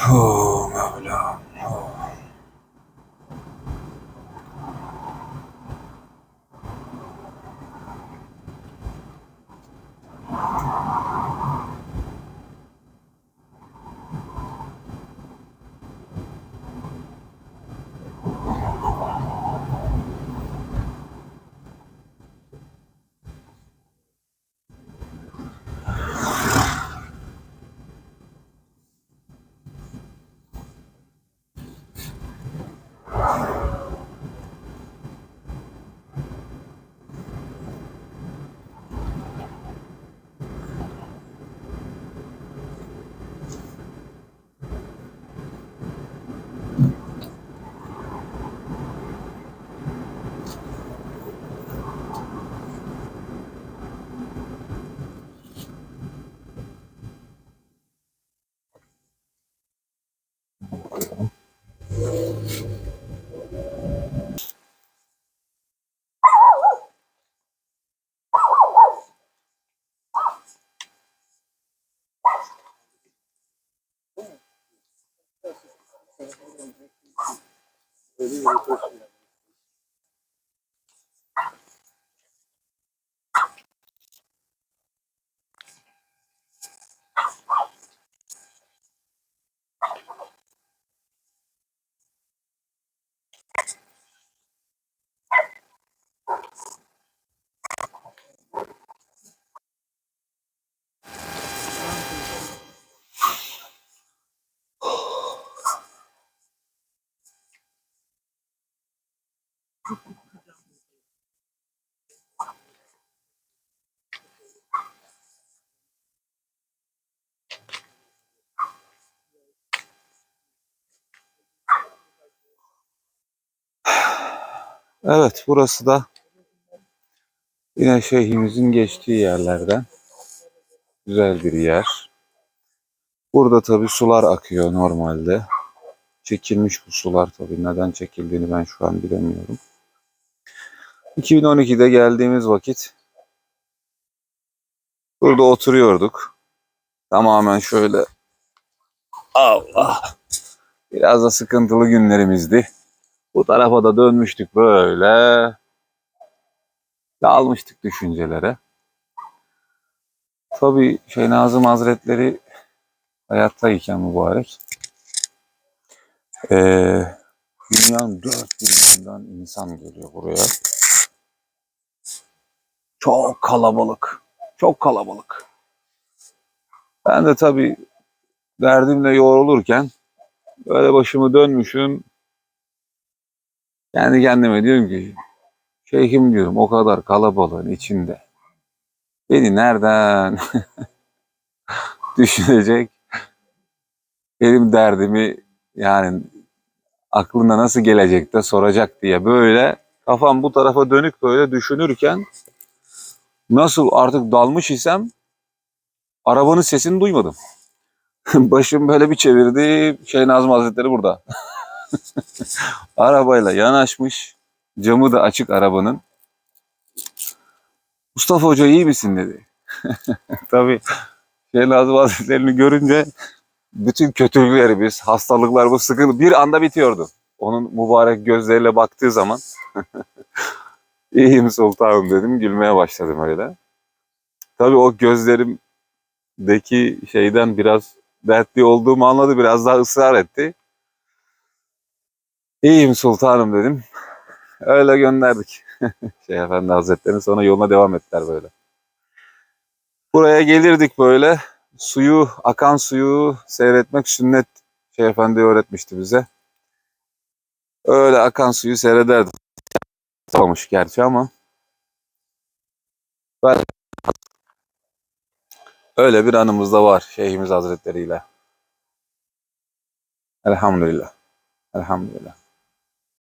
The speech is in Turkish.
Oh Mevlam. Jadi. Evet burası da yine şeyhimizin geçtiği yerlerden güzel bir yer. Burada tabii sular akıyor normalde. Çekilmiş bu sular tabii. Neden çekildiğini ben şu an bilemiyorum. 2012'de geldiğimiz vakit burada oturuyorduk. Tamamen şöyle Allah biraz da sıkıntılı günlerimizdi. Bu tarafa da dönmüştük böyle. Dalmıştık düşüncelere. Tabii şey Nazım Hazretleri hayattayken mübarek. Ee, dünyanın dört bir insan geliyor buraya. Çok kalabalık. Çok kalabalık. Ben de tabii derdimle yoğrulurken böyle başımı dönmüşüm. Kendi kendime diyorum ki şeyhim diyorum o kadar kalabalığın içinde beni nereden düşünecek benim derdimi yani aklına nasıl gelecek de soracak diye böyle kafam bu tarafa dönük böyle düşünürken nasıl artık dalmış isem arabanın sesini duymadım. Başım böyle bir çevirdi. Şey Nazım Hazretleri burada. Arabayla yanaşmış. Camı da açık arabanın. Mustafa Hoca iyi misin dedi. Tabii şey Nazım Hazretleri'ni görünce bütün kötülüklerimiz, hastalıklarımız, sıkıntı bir anda bitiyordu. Onun mübarek gözleriyle baktığı zaman iyiyim sultanım dedim. Gülmeye başladım öyle. Tabii o gözlerimdeki şeyden biraz dertli olduğumu anladı. Biraz daha ısrar etti. İyiyim sultanım dedim. Öyle gönderdik. şey Efendi Hazretleri'nin sonra yoluna devam ettiler böyle. Buraya gelirdik böyle. Suyu, akan suyu seyretmek sünnet şey Efendi öğretmişti bize. Öyle akan suyu seyrederdik. Olmuş gerçi ama. Ben öyle bir anımız da var Şeyhimiz Hazretleri ile. Elhamdülillah. Elhamdülillah.